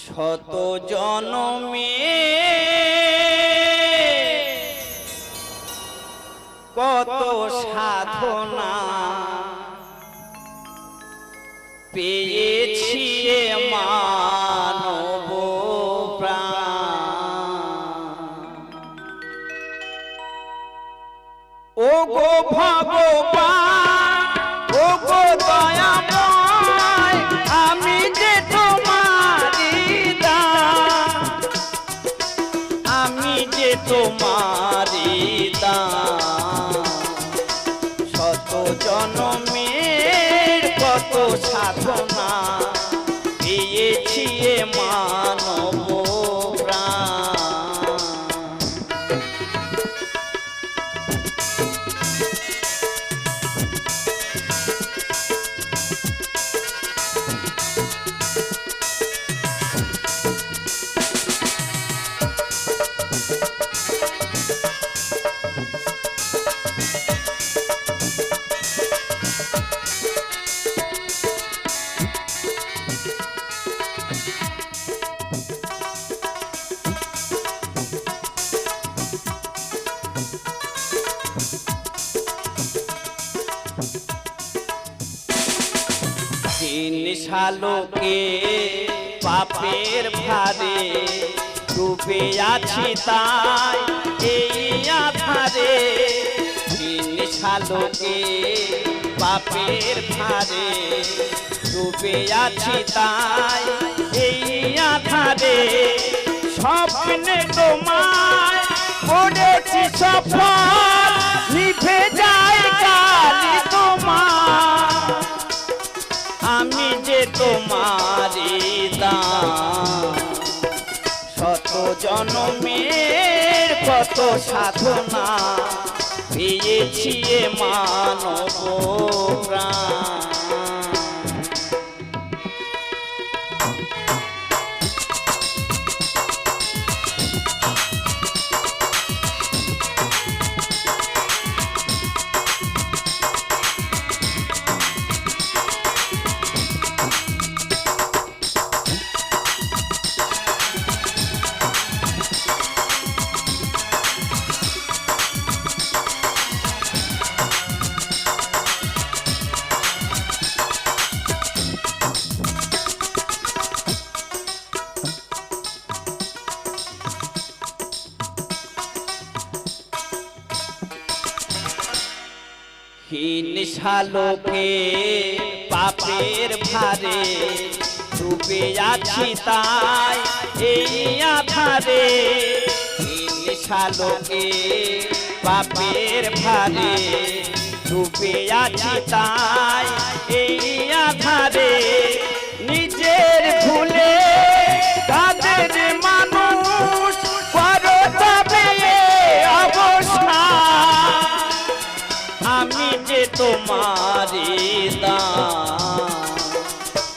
শত জনমে কত সাধনা পেয়েছি মানব প্রাণ। ও গো ভগবান! যে তোমারি শত জনমের কত সাধনা তিন শালোকে পাপের ভারে ডুবে আছি তাই এই আধারে। তিন শালোকে পাপের ভারে ডুবে আছি তাই এই আধারে। স্বপ্নে তোমায় করেছি সফল, নিভে যায় কালি শত জনমের কত সাধনা পেয়েছি মানব। হীন শালোকে পাপের ভারে ডুবে আছি তাই এই আধারে। হীন শালোকে পাপের ভারে ডুবে আছি তাই এই আধারে। তোমারি দান।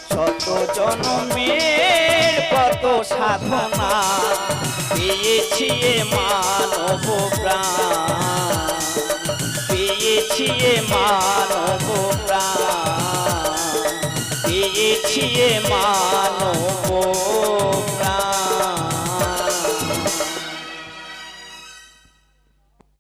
শত জনমের কত সাধনা পেয়েছি মানব প্রাণ। পেয়েছি মানব প্রাণ। পেয়েছি মানব